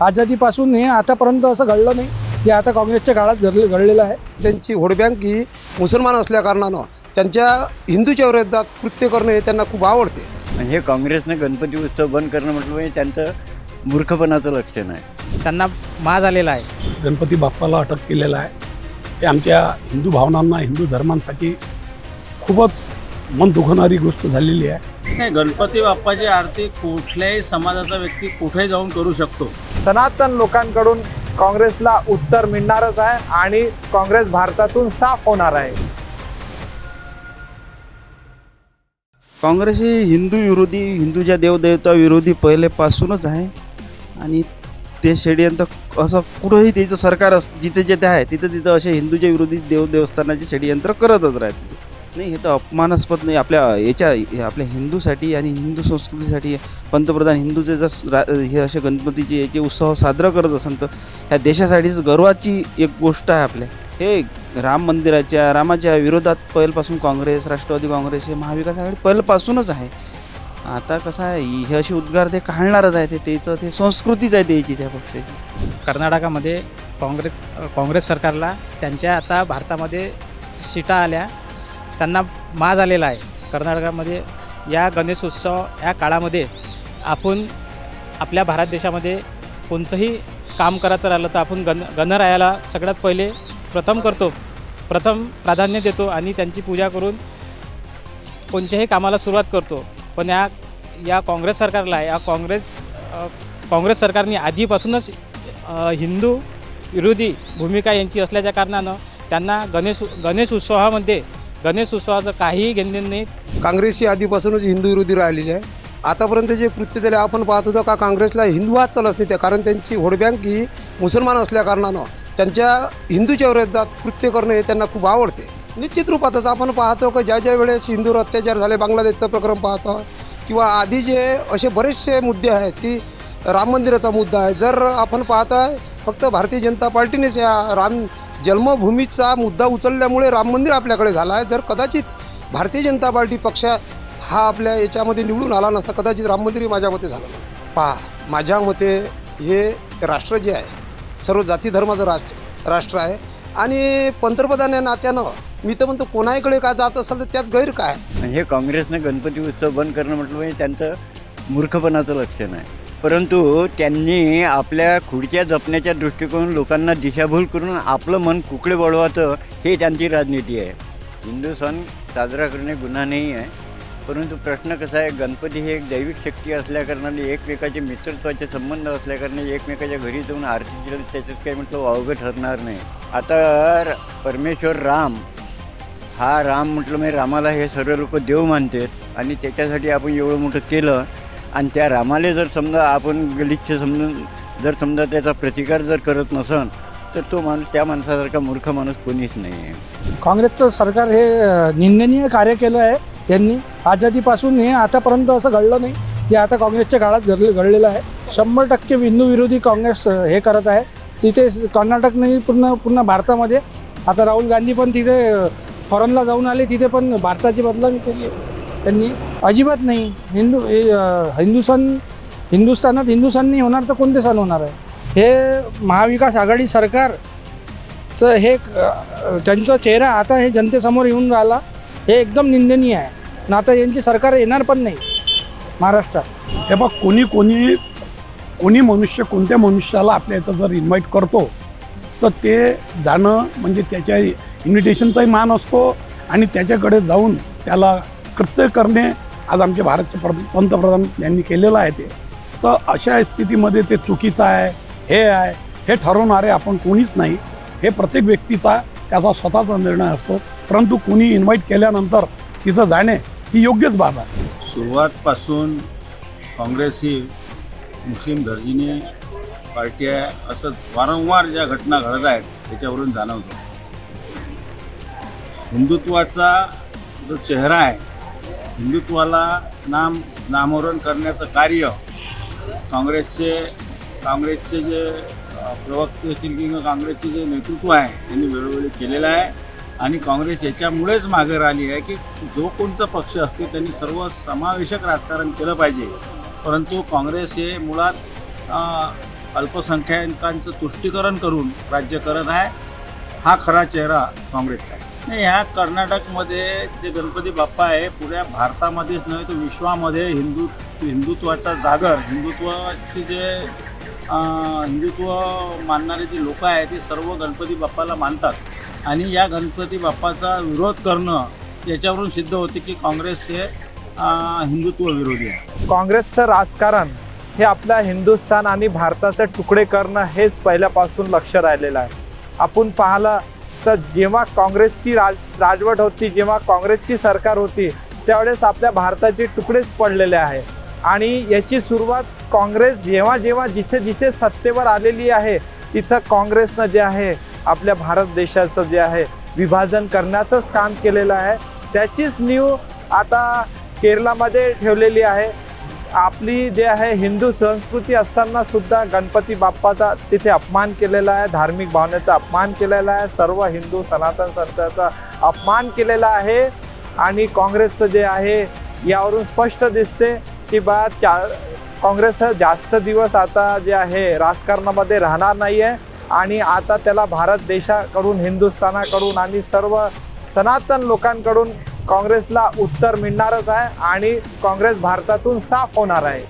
आझादीपासून हे आतापर्यंत असं घडलं नाही. हे आता काँग्रेसच्या काळात घडलं घडलेलं आहे. त्यांची व्होटबँक ही मुसलमान असल्याकारणानं त्यांच्या हिंदूच्या विरोधात कृत्य करणे हे त्यांना खूप आवडते. आणि हे काँग्रेसनं गणपती उत्सव बंद करणं म्हटलं म्हणजे त्यांचं मूर्खपणाचं लक्षण आहे. त्यांना माज आलेला आहे. गणपती बाप्पाला अटक केलेलं आहे. हे आमच्या हिंदू भावनांना हिंदू धर्मांसाठी खूपच मन दुखवणारी गोष्ट झालेली आहे. नाही गणपती बाप्पाची आरती कुठल्याही समाजाचा व्यक्ती कुठे जाऊन करू शकतो? सनातन लोकांकडून काँग्रेसला उत्तर मिळणारच आहे आणि काँग्रेस भारतातून साफ होणार आहे. काँग्रेस ही हिंदू विरोधी हिंदूच्या देवदेवता विरोधी पहिलेपासूनच आहे. आणि ते षडयंत्र असं कुठंही त्याचं सरकार अस जिथे जिथे आहे तिथं तिथं असे हिंदूच्या विरोधी देव देवस्थानाचे षडयंत्र करतच राहते. नाही हे तर अपमानास्पद नाही. आपल्या याच्या आपल्या हिंदूसाठी आणि हिंदू संस्कृतीसाठी पंतप्रधान हिंदूचे जर रा हे असे गणपतीचे याचे उत्सव साजरा करत असेल तर ह्या देशासाठीच गर्वाची एक गोष्ट आहे आपल्या. हे राम मंदिराच्या रामाच्या विरोधात पहिल्यापासून काँग्रेस राष्ट्रवादी काँग्रेस हे महाविकास आघाडी पहिल्यापासूनच आहे. आता कसं आहे हे असे उद्गार ते काढणारच आहे ते त्याचं ते संस्कृतीच आहे त्याची त्या पक्षाची. कर्नाटकामध्ये काँग्रेस काँग्रेस सरकारला त्यांच्या आता भारतामध्ये सीटा आल्या. त्यांना माज आलेला आहे. कर्नाटकामध्ये या गणेश उत्सव या काळामध्ये आपण आपल्या भारत देशामध्ये कोणचंही काम करायचं राहिलं तर आपण गण गणरायाला सगळ्यात पहिले प्रथम करतो. प्रथम प्राधान्य देतो आणि त्यांची पूजा करून कोणत्याही कामाला सुरुवात करतो. पण या या काँग्रेस सरकारला या काँग्रेस काँग्रेस सरकारने आधीपासूनच हिंदू विरोधी भूमिका यांची असल्याच्या कारणानं त्यांना गणेश गणेश उत्सवामध्ये गणेश उत्सवाचं काहीही घेणं नाही. काँग्रेस ही आधीपासूनच हिंदू विरोधी राहिलेली आहे. आतापर्यंत जे कृत्य झाले आपण पाहत होतो का काँग्रेसला हिंदुवाद चालत नाही त्या कारण त्यांची व्होटबँक ही मुसलमान असल्याकारणानं त्यांच्या हिंदूच्या विरोधात कृत्य करणे हे त्यांना खूप आवडते. निश्चित रूपातच आपण पाहतो की ज्या ज्या वेळेस हिंदूवर अत्याचार झाले बांगलादेशचं प्रकरण पाहतो किंवा आधी जे असे बरेचसे मुद्दे आहेत की राम मंदिराचा मुद्दा आहे जर आपण पाहताय फक्त भारतीय जनता पार्टीनेच या राम जन्मभूमीचा मुद्दा उचलल्यामुळे राम मंदिर आपल्याकडे झाला आहे. जर कदाचित भारतीय जनता पार्टी पक्ष हा आपल्या याच्यामध्ये निवडून आला नसता कदाचित राम मंदिरही माझ्या मते झालं नसतं. पहा माझ्या मते हे राष्ट्र जे आहे सर्व जाती धर्माचं राष्ट्र राष्ट्र आहे. आणि पंतप्रधान या नात्यानं मी तर म्हणतो कोणाकडे का जात असेल तर त्यात गैर काय? हे काँग्रेसनं गणपती उत्सव बंद करणं म्हटलं म्हणजे त्यांचं मूर्खपणाचं लक्षण आहे. परंतु त्यांनी आपल्या खुर्च्या जपण्याच्या दृष्टिकोन लोकांना दिशाभूल करून आपलं मन कुकडे वळवायचं हे त्यांची राजनीती आहे. हिंदू सण साजरा करणे गुन्हा नाही आहे. परंतु प्रश्न कसा आहे गणपती हे एक दैविक शक्ती असल्याकारणाने एकमेकाचे मित्रत्वाचे संबंध असल्याकारणे एकमेकाच्या घरी जाऊन आरती केली त्याच्यात काही म्हटलं अवघड ठरणार नाही. आता परमेश्वर राम हा राम म्हटलं म्हणजे रामाला हे सर्व लोक देव मानतात आणि त्याच्यासाठी आपण एवढं मोठं केलं आणि त्या रामाला जर समजा आपण गलिच्छ समजून जर समजा त्याचा प्रतिकार जर करत नसन तर तो माणूस त्या माणसासारखा मूर्ख माणूस कोणीच नाही आहे. काँग्रेसचं सरकार हे निंदनीय कार्य केलं आहे त्यांनी. आझादीपासून हे आतापर्यंत असं घडलं नाही. ते आता काँग्रेसच्या काळात घडलं घडलेलं आहे. शंभर टक्के हिंदू विरोधी काँग्रेस हे करत आहे. तिथे कर्नाटक नाही पूर्ण पूर्ण भारतामध्ये. आता राहुल गांधी पण तिथे फॉरनला फॉरेनला जाऊन आले तिथे पण भारताची बदलामी केली आहे. त्यांनी अजिबात नाही. हिंदू हे, सण हिंदुस्थानात हिंदू नाही होणार तर कोणते सण होणार आहे? हे महाविकास आघाडी सरकारचं हे त्यांचा चेहरा आता हे जनतेसमोर येऊन राहिला हे एकदम निंदनीय आहे. ना आता यांची सरकार येणार पण नाही महाराष्ट्रात. हे बघ कोणी कोणी कोणी मनुष्य कोणत्या मनुष्याला आपल्या इथं जर इन्व्हाइट करतो तर ते जाणं म्हणजे त्याच्या इन्व्हिटेशनचाही मान असतो आणि त्याच्याकडे जाऊन त्याला कृत्य करणे आज आमचे भारतचे प्र पंतप्रधान यांनी केलेलं आहे ते. तर अशा स्थितीमध्ये ते चुकीचं आहे हे आहे हे ठरवणारे आपण कोणीच नाही. हे प्रत्येक व्यक्तीचा त्याचा स्वतःचा निर्णय असतो. परंतु कोणी इन्व्हाइट केल्यानंतर तिथं जाणे ही योग्यच बाब आहे. सुरुवातपासून काँग्रेस ही मुस्लिम धर्जीने पार्टी आहे असंच वारंवार ज्या घटना घडत आहेत त्याच्यावरून जाणवतं. हिंदुत्वाचा जो चेहरा आहे हिंदुत्वाला नाम नामोरण करण्याचं कार्य काँग्रेसचे काँग्रेसचे जे प्रवक्ते असतील किंवा काँग्रेसचे जे नेतृत्व आहे त्यांनी वेळोवेळी केलेलं आहे. आणि काँग्रेस याच्यामुळेच मागे राहिली आहे की जो कोणता पक्ष असते त्यांनी सर्व समावेशक राजकारण केलं पाहिजे. परंतु काँग्रेस हे मुळात अल्पसंख्याकांचं तुष्टीकरण करून राज्य करत आहे. हा खरा चेहरा काँग्रेसचा आहे. नाही ह्या कर्नाटकमध्ये जे गणपती बाप्पा आहे पुऱ्या भारतामध्येच नव्हे तर विश्वामध्ये हिंदू हिंदुत्वाचा जागर हिंदुत्वाचे जे हिंदुत्व मानणारे जे लोक आहेत ते सर्व गणपती बाप्पाला मानतात. आणि या गणपती बाप्पाचा विरोध करणं याच्यावरून सिद्ध होते की काँग्रेस हे हिंदुत्व विरोधी आहे. काँग्रेसचं राजकारण हे आपल्या हिंदुस्थान आणि भारताचे तुकडे करणं हेच पहिल्यापासून लक्ष राहिलेलं आहे. आपण पाहिलं तर जेव्हा काँग्रेसची राज राजवट होती जेव्हा काँग्रेसची सरकार होती त्यावेळेस आपल्या भारताचे तुकडेच पडलेले आहे. आणि याची सुरुवात काँग्रेस जेव्हा जेव्हा जिथे जिथे सत्तेवर आलेली आहे तिथं काँग्रेसनं जे आहे आपल्या भारत देशाचं जे आहे विभाजन करण्याचंच काम केलेलं आहे. त्याचीच न्यू आता केरळामध्ये ठेवलेली आहे. आपली जे आहे हिंदू संस्कृती असताना सुद्धा गणपती बाप्पाचा तिथे अपमान केलेला आहे धार्मिक भावनेचा अपमान केलेला आहे सर्व हिंदू सनातन संस्थाचा अपमान केलेला आहे आणि काँग्रेसचं जे आहे यावरून स्पष्ट दिसते की बा चा काँग्रेस जास्त दिवस आता जे आहे राजकारणामध्ये राहणार नाही आहे आणि आता त्याला भारत देशाकडून हिंदुस्थानाकडून आणि सर्व सनातन लोकांकडून काँग्रेसला उत्तर मिळणारच आहे आणि काँग्रेस भारतातून साफ होणार आहे.